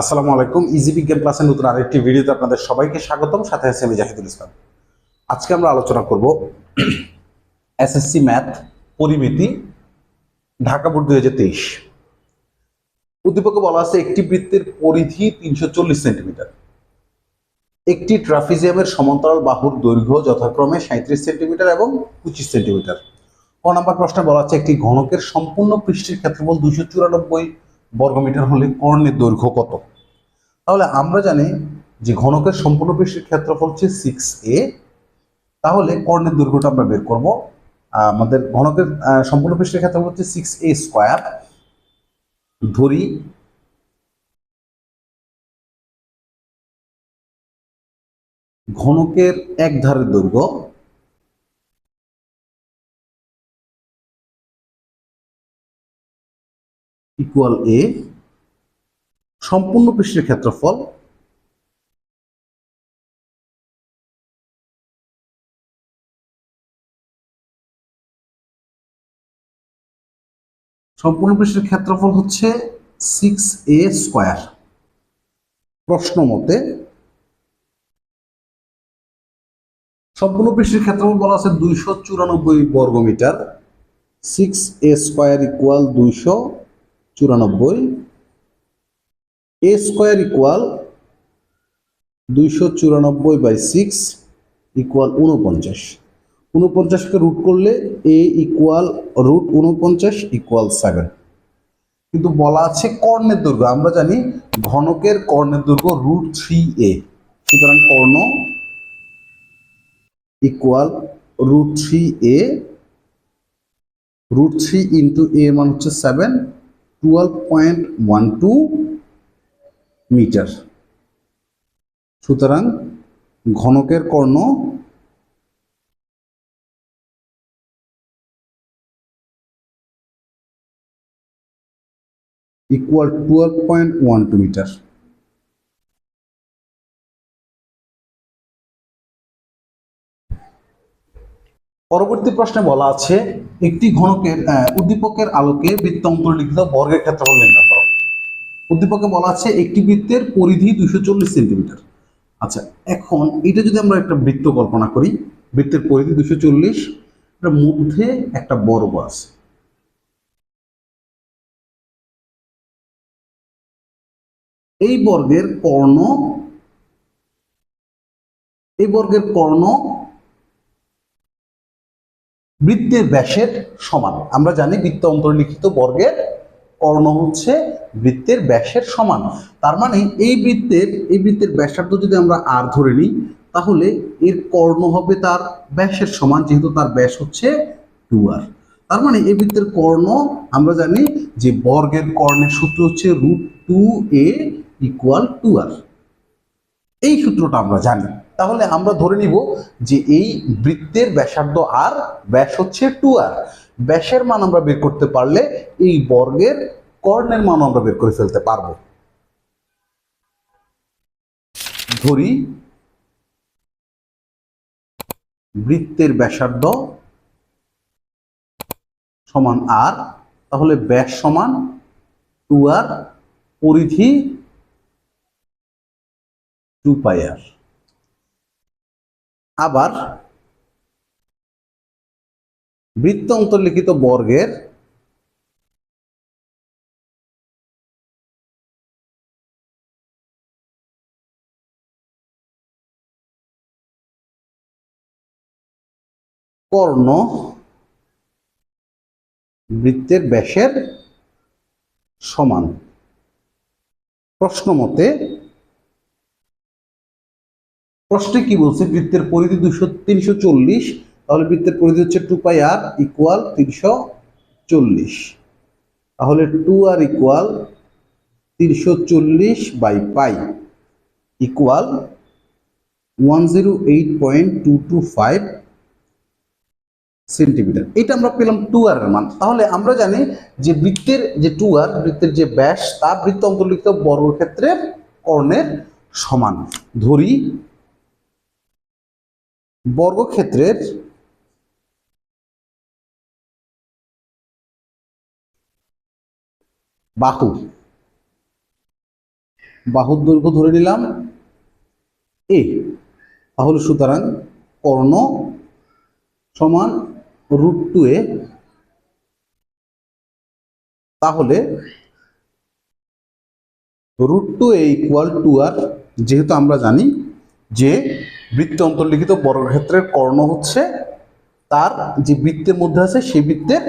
আসসালামু আলাইকুম। ইজি বিজ্ঞান ক্লাসের নতুন আরেকটি ভিডিওতে আপনাদের সবাইকে স্বাগতম। সাথে আছে আমি জাহিদুল ইসলাম। আজকে আমরা আলোচনা করব এসএসসি ম্যাথ পরিমিতি ঢাকা বোর্ড দুই হাজার তেইশ। উদ্দীপকে বলা আছে, একটি বৃত্তের পরিধি তিনশো চল্লিশ সেন্টিমিটার। একটি ট্রাফিজিয়ামের সমান্তরাল বাহুর দৈর্ঘ্য যথাক্রমে সাঁত্রিশ সেন্টিমিটার এবং পঁচিশ সেন্টিমিটার। ক নাম্বার প্রশ্নে বলা আছে, একটি ঘনকের সম্পূর্ণ পৃষ্ঠের ক্ষেত্রফল দুইশো চুরানব্বই বর্গমিটার হলে কর্ণের দৈর্ঘ্য কত? তাহলে আমরা জানি যে ঘনকের সম্পূর্ণ পৃষ্ঠের ক্ষেত্রফল হচ্ছে সিক্স এ তাহলে কর্ণের দৈর্ঘ্যটা আমরা বের করব। আমাদের ঘনকের সম্পূর্ণ পৃষ্ঠের ক্ষেত্রফল হচ্ছে সিক্স এ স্কোয়ার ধরি ঘনকের এক ধারের দৈর্ঘ্য ইকুয়াল এ সম্পূর্ণ পৃষ্ঠের ক্ষেত্রফল সম্পূর্ণ পৃষ্ঠের ক্ষেত্রফল হচ্ছে সিক্স এ স্কোয়ার প্রশ্ন মতে, সম্পূর্ণ পৃষ্ঠের ক্ষেত্রফল বলা আছে দুইশো চুরানব্বই বর্গমিটার। সিক্স এ স্কোয়ার ইকুয়াল দুইশো চুরানব্বই এ স্কোয়ার ইকুয়াল দুইশো চুরানব্বই বাই সিক্স ইকুয়াল উনপঞ্চাশ উনপঞ্চাশকে রুট করলে এ ইকুয়াল রুট উনপঞ্চাশ ইকুয়াল সেভেন কিন্তু বলা আছে কর্ণের দুর্গ, আমরা জানি ঘনকের কর্ণের দুর্গ রুট থ্রি এ সুতরাং কর্ণ equal root three A root three into A মান হচ্ছে seven twelve point one two meter সুতরাং ঘনকের কর্ণ equal twelve point one two meter পরবর্তী প্রশ্নে বলা আছে, একটি ঘনকের উদ্দীপকের আলোকে বৃত্ত অন্তর্লিখিত বর্গের ক্ষেত্রফল নির্ণয় করো। উদ্দীপকে বলা আছে, একটি বৃত্তের পরিধি দুইশো চল্লিশ সেন্টিমিটার। আচ্ছা এখন এটা যদি আমরা একটা বৃত্ত কল্পনা করি, বৃত্তের পরিধি দুশো চল্লিশ মধ্যে একটা বর্গ আছে। এই বর্গের কর্ণ, এই বর্গের কর্ণ বৃত্তের ব্যাসের সমান। আমরা জানি বৃত্ত অন্তর্লিখিত বর্গের কর্ণ হচ্ছে বৃত্তের ব্যাসের সমান। তার মানে এই বৃত্তের এই বৃত্তের ব্যাসার্ধ যদি আমরা আর ধরে নিই, তাহলে এর কর্ণ হবে তার ব্যাসের সমান, যেহেতু তার ব্যাস হচ্ছে টু আর তার মানে এই বৃত্তের কর্ণ, আমরা জানি যে বর্গের কর্ণের সূত্র হচ্ছে root two A equal two আর এই সূত্রটা আমরা জানি। তাহলে আমরা ধরে নিব যে এই বৃত্তের ব্যাসার্ধ আর ব্যাস হচ্ছে টু আর ব্যাসের মান আমরা বের করতে পারলে এই বর্গের কর্ণের মান আমরা বের করে ফেলতে পারব। ধরি বৃত্তের ব্যাসার্ধ সমান আর তাহলে ব্যাস সমান টু আর পরিধি টু পাই আর আবার বৃত্ত অন্তর্লিখিত বর্গের কর্ণ বৃত্তের ব্যাসের সমান। প্রশ্ন মতে প্রশ্নে কি বলছে, বৃত্তের পরিধি দুশো তিনশো চল্লিশ, তাহলে বৃত্তের পরিধি হচ্ছে টু পাই আর ইকুয়াল তিনশো চল্লিশ। তাহলে টু আর ইকুয়াল তিনশো চল্লিশ by pi equal one zero eight point two two five centimeter এটা আমরা পেলাম টু আর মান। তাহলে আমরা জানি যে বৃত্তের যে টু আর বৃত্তের যে ব্যাস, তা বৃত্ত অন্তর্লিখিত বর্গক্ষেত্রের কর্ণের সমান। ধরি বর্গক্ষেত্রের বাহু। বাহুর দৈর্ঘ্য ধরে নিলাম এ তাহলে সুতরাং কর্ণ সমান রুট টু এ তাহলে root two A equal two আর যেহেতু আমরা জানি যে বৃত্তে অন্তর্লিখিত বর্গক্ষেত্রের কর্ণ হচ্ছে তার যে বৃত্তের মধ্যে আছে সেই বৃত্তের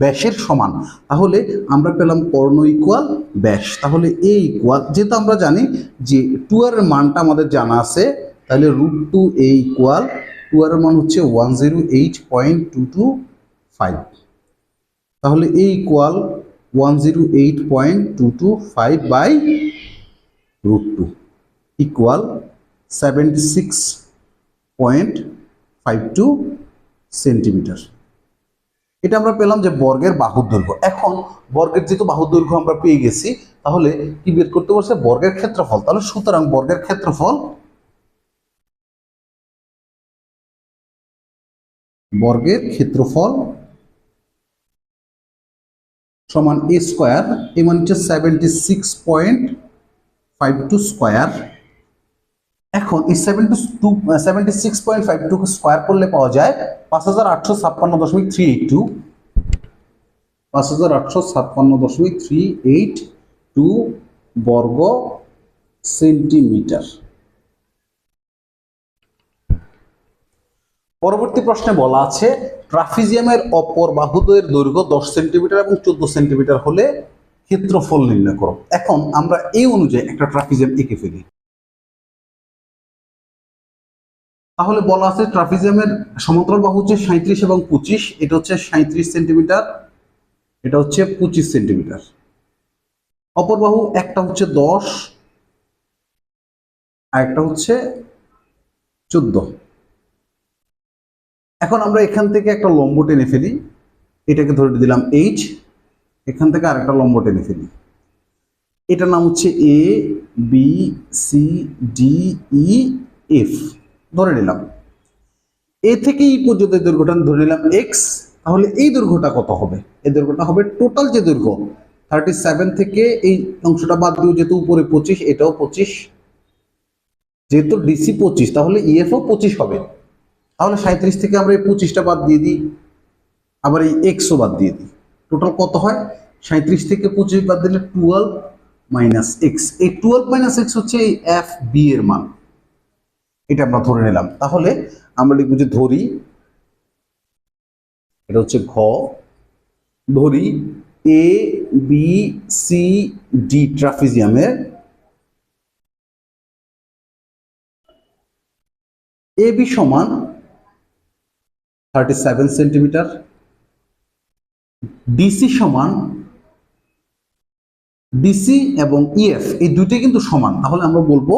ব্যাসের সমান। তাহলে আমরা পেলাম কর্ণ ইকুয়াল ব্যাস। তাহলে এ ইকুয়াল যেহেতু আমরা জানি যে টু এর মানটা আমাদের জানা আছে, তাহলে root two A equal two এর মান হচ্ছে one zero eight point two two five তাহলে A equal one zero eight point two two five by root two equal seventy six point five two centimeter. এটা আমরা পেলাম যে বর্গের বাহুর দৈর্ঘ্য। এখন বর্গের যেহেতু বাহুর দৈর্ঘ্য আমরা পেয়ে গেছি, তাহলে কি বের করতে পারছে বর্গের ক্ষেত্রফল। তাহলে সুতরাং বর্গের ক্ষেত্রফল বর্গের ক্ষেত্রফল সমান এ স্কোয়ার এ মানে হচ্ছে seventy six point five two square এখন এই seventy two seventy six point five two square করলে পাওয়া যায় পাঁচ হাজার আটশো ছাপ্পান্ন দশমিক থ্রি এইট টু পাঁচ হাজার আটশো ছাপ্পান্ন দশমিক থ্রি এইট টু বর্গ সেন্টিমিটার। পরবর্তী প্রশ্নে বলা আছে, ট্রাফিজিয়ামের অপর বাহুদ্বয়ের দৈর্ঘ্য দশ সেন্টিমিটার এবং চোদ্দ সেন্টিমিটার হলে ক্ষেত্রফল নির্ণয় করো। এখন আমরা এই অনুযায়ী একটা ট্রাফিজিয়াম এঁকে ফেলি। তাহলে বলা আছে ট্রাফিজিয়ামের সমান্তরাল বাহু হচ্ছে সাঁত্রিশ এবং পঁচিশ, এটা হচ্ছে সাঁত্রিশ সেন্টিমিটার, এটা হচ্ছে পঁচিশ সেন্টিমিটার। অপর বাহু একটা হচ্ছে দশ, আর একটা হচ্ছে চোদ্দ। এখন আমরা এখান থেকে একটা লম্ব টেনে ফেলি, এটাকে ধরে দিলাম এইচ, এখান থেকে আরেকটা লম্ব টেনে ফেলি। এটার নাম হচ্ছে A, B, C, D, E, F. ধরে নিলাম। এ থেকে ই পর্যন্ত দৈর্ঘ্যটা ধরে নিলাম এক্স তাহলে এই দৈর্ঘ্যটা কত হবে? এই দৈর্ঘ্যটা হবে টোটাল যে দৈর্ঘ্য থার্টি সেভেন থেকে এই অংশটা বাদ দিয়ে যেহেতু উপরে পঁচিশ, এটাও পঁচিশ। যেহেতু ডিসি পঁচিশ, তাহলে ইএফও পঁচিশ হবে। তাহলে সাঁত্রিশ থেকে আমরা এই পঁচিশটা বাদ দিয়ে দিই, আবার এই এক্সও বাদ দিয়ে দিই। টোটাল কত হয়? সাঁত্রিশ থেকে পঁচিশ বাদ দিলে টুয়েলভ মাইনাস এক্স এই টুয়েলভ মাইনাস এক্স হচ্ছে এই এফ বি এর মান। এটা আমরা ধরে নিলাম। তাহলে আমরা লিখব যে ধরি, এটা হচ্ছে ঘ, ধরি এ বি সি ডি ট্রাফিজিয়ামের এ বি সমান থার্টি সেভেন সেন্টিমিটার ডিসি সমান ডিসি এবং ইএফ এই দুইটাই কিন্তু সমান। তাহলে আমরা বলব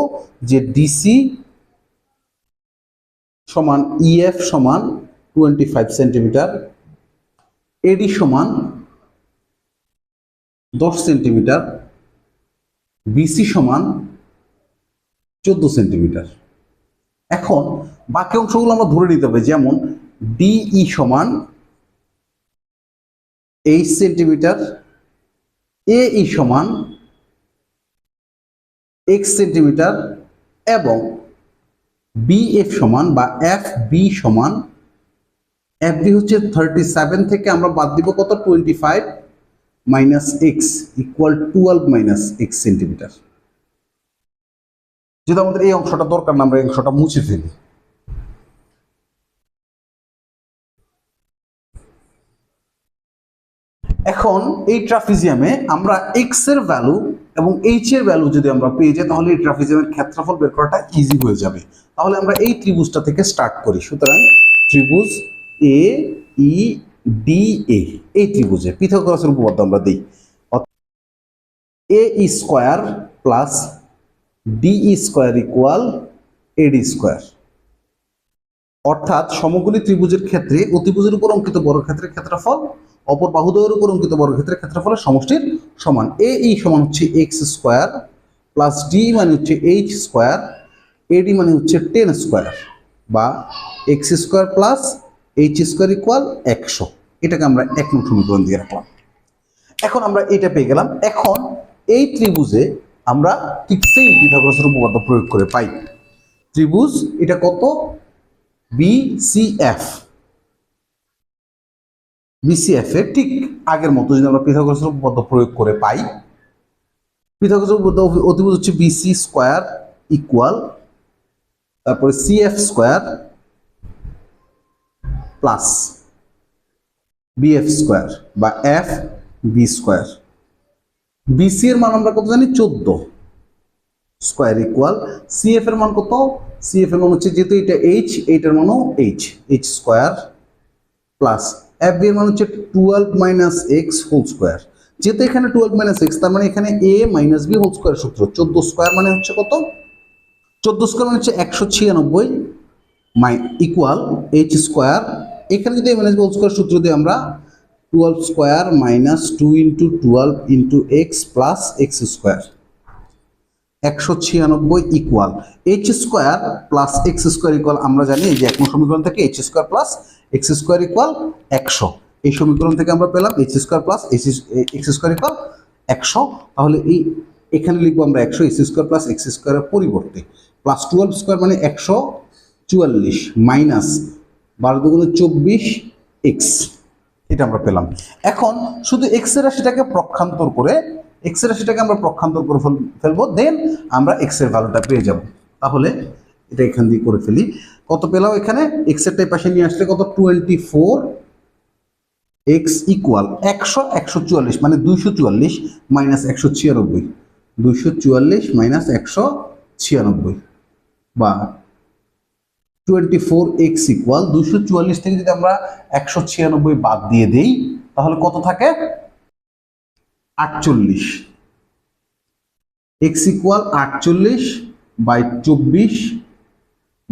যে ডিসি সমান ইএফ সমান টোয়েন্টি ফাইভ সেন্টিমিটার এডি সমান দশ সেন্টিমিটার বিসি সমান চোদ্দ সেন্টিমিটার এখন বাকি অংশগুলো আমরা ধরে নিতে হবে, যেমন ডিই সমান এইট সেন্টিমিটার এই সমান এক্স সেন্টিমিটার এবং বিএফ সমান বা এফ বি সমান এফ বি হচ্ছে থার্টি সেভেন থেকে আমরা বাদ দিব কত? Twenty five minus X equal twelve minus X centimeter যেহেতু আমাদের এই অংশটা দরকার না, আমরা এই অংশটা মুছে ফেলি। এখন এই ট্রাফিজিয়ামে আমরা এক্সের ভ্যালু এবং এইচ এর ভ্যালু যদি আমরা পেয়ে যাই, তাহলে এই ট্রাফিজিয়ামের ক্ষেত্রফল বের করাটা ইজি হয়ে যাবে। তাহলে আমরা এই ত্রিভুজটা থেকে স্টার্ট করি। সুতরাং ত্রিভুজ এ ই ডি এ এই ত্রিভুজে পিথাগোরাসের উপপাদ্য আমরা দিই। A E square plus D E square equal AD square অর্থাৎ সমগুলি ত্রিভুজের ক্ষেত্রে, অতিভুজের উপর অঙ্কিত বর্গক্ষেত্রের ক্ষেত্রফল অপর বাহুদ্বয়ের উপর অঙ্কিত বর্গক্ষেত্রের ক্ষেত্রফলের সমষ্টির সমান। এ ই সমান হচ্ছে এক্স স্কোয়ার প্লাস ডি মানে হচ্ছে এইচ স্কোয়ার এডি মানে হচ্ছে টেন স্কোয়ার বা X square plus H square equal একশো। এটাকে আমরা এক নং সমীকরণ দিয়ে রাখলাম। এখন আমরা এটা পেয়ে গেলাম। এখন এই ত্রিভুজে আমরা ঠিক সেম পিথাগোরাসের উপপাদ্য প্রয়োগ করে পাই। ত্রিভুজ এটা কত? বিসিএফ বিসিএফ এর ঠিক আগের মতো যদি আমরা পিথাগোরাসের উপপাদ্য প্রয়োগ করে পাই উপপাদ্য অতিভুজ হচ্ছে বিসি স্কোয়ার ইকুয়াল তারপরে CF square plus BF square বা এফ বি স্কোয়ার বিসি এর মান আমরা কত জানি? চোদ্দ। স্কোয়ার ইকুয়াল সিএফ এর মান কত? সিএফ এর মান হচ্ছে যেহেতু এটা এইচ এইটার মানও H H square plus F B মান হচ্ছে twelve minus X whole square যেহেতু এখানে টুয়েলভ মাইনাস এক্স তার মানে এখানে A minus B whole square সূত্র। চোদ্দ স্কোয়ার মানে হচ্ছে কত? চোদ্দ স্কোয়ার মানে হচ্ছে একশো ছিয়ানব্বই মাই ইকুয়াল এইচ স্কোয়ার এখানে যদি মাইনাস বি হোল স্কোয়ার সূত্র দিয়ে আমরা twelve square minus two into twelve into X plus X square একশো ছিয়ানব্বই equal H square plus X square equal আমরা জানি যে এক সমীকরণ থেকে H square plus X square equal একশো। এই সমীকরণ থেকে আমরা পেলাম H square plus X square equal একশো। তাহলে এই এখানে লিখব আমরা একশো, এক্স স্কোয়ার প্লাস এক্স স্কোয়ারের পরিবর্তে। প্লাস টুয়েলভ স্কোয়ার মানে একশো চুয়াল্লিশ মাইনাস বারো দুগুণে চব্বিশ এক্স। এটা আমরা পেলাম। এখন শুধু এক্সের রাশিটাকে প্রক্ষান্তর করে, এক্সের রাশিটাকে আমরা প্রক্ষান্তর করে ফেলব, দেন আমরা এক্সের ভ্যালুটা পেয়ে যাব। তাহলে এটা এখান দিয়ে করে ফেলি। কত পেলাম এখানে? এক্স এরটাই পাশে নিয়ে আসলে কত? টোয়েন্টি ফোর এক্স ইকুয়াল একশো একশো চুয়াল্লিশ মানে দুইশো চুয়াল্লিশ মাইনাস একশো ছিয়ানব্বই। দুইশো চুয়াল্লিশ মাইনাস একশো ছিয়ানব্বই। বা টোয়েন্টি ফোর এক্স ইকুয়াল দুশো চুয়াল্লিশ থেকে যদি আমরা একশো ছিয়ানব্বই বাদ দিয়ে দেই, তাহলে কত থাকে? আটচল্লিশ। এক্স ইকুয়াল আটচল্লিশ বাই চব্বিশ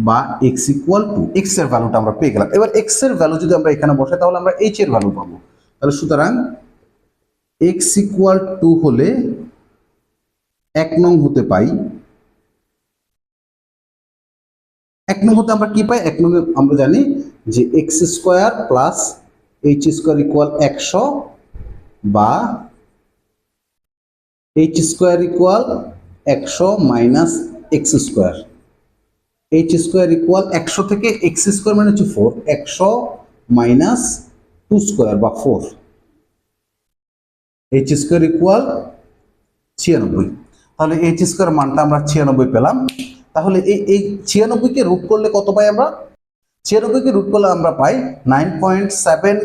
বা এক্স ইকুয়াল টু এক্সের ভ্যালুটা আমরা পেয়ে গেলাম। এবার এক্সের ভ্যালু যদি আমরা এখানে বসাই, তাহলে আমরা এইচ এর ভ্যালু পাবো। তাহলে সুতরাং এক্স ইকুয়াল টু হলে এক নং হতে পাই। এক নং হতে আমরা কি পাই? এক নং আমরা জানি যে X square plus H square equal একশো বা এইচ স্কোয়ার ইকুয়াল একশো minus X square H square equal একশো থেকে এক্স স্কোয়ার মানে হচ্ছে ফোর একশো মাইনাস টু স্কোয়ার বা ফোর এইচ স্কোয়ার ইকুয়াল ছিয়ানব্বই। তাহলে এইচ স্কোয়ার মানটা আমরা ছিয়ানব্বই পেলাম। তাহলে এই এই ছিয়ানব্বইকে রুট করলে কত পাই আমরা? ছিয়ানব্বইকে রুট করলে আমরা পাই nine point seven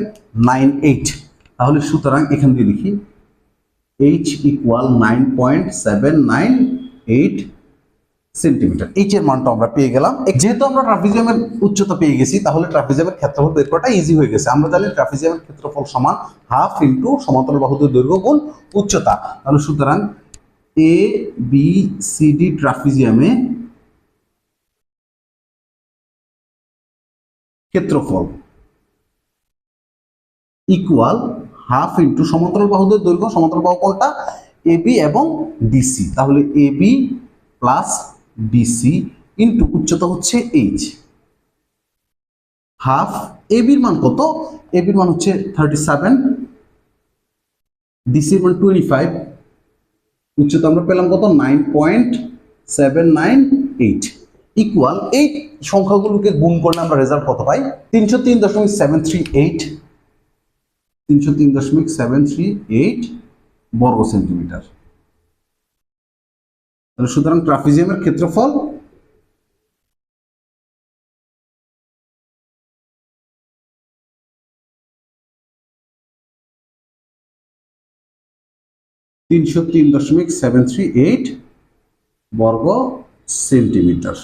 nine eight তাহলে সুতরাং এখান দিয়ে লিখি H equal nine point seven nine eight centimeter H এর মানটা আমরা পেয়ে গেলাম। যেহেতু আমরা ট্রাফিজিয়ামের উচ্চতা পেয়ে গেছি, তাহলে ট্রাফিজিয়ামের ক্ষেত্রফল বের করাটা ইজি হয়ে গেছে। আমরা জানি ট্রাফিজিয়ামের ক্ষেত্রফল সমান হাফ ইন্টু সমান্তরাল বাহুদের দৈর্ঘ্য গুণ উচ্চতা। তাহলে সুতরাং এ বি সি ডি ট্রাফিজিয়ামে ক্ষেত্রফল ইকুয়াল হাফ ইন্টু সমান্তরাল বাহুদের দৈর্ঘ্য, সমান্তরাল বাহু কোনটা? এবি এবং ডিসি তাহলে এবি প্লাস ডিসি ইন্টু উচ্চতা হচ্ছে এইচ হাফ এবির মান কত? এবির মান হচ্ছে থার্টি সেভেন ডিসির মান টোয়েন্টি ফাইভ উচ্চতা আমরা পেলাম কত? Nine point seven nine eight equal এই সংখ্যাগুলোকে গুণ করলে আমরা রেজাল্ট কত পাই? তিনশো তিন দশমিক সেভেন থ্রি এইট তিনশো তিন দশমিক সেভেন থ্রি এইট বর্গ সেন্টিমিটার তাহলে সুতরাং ট্রাফিজিয়ামের ক্ষেত্রফল তিনশো তিন দশমিক সেভেন থ্রি এইট বর্গ সেন্টিমিটার।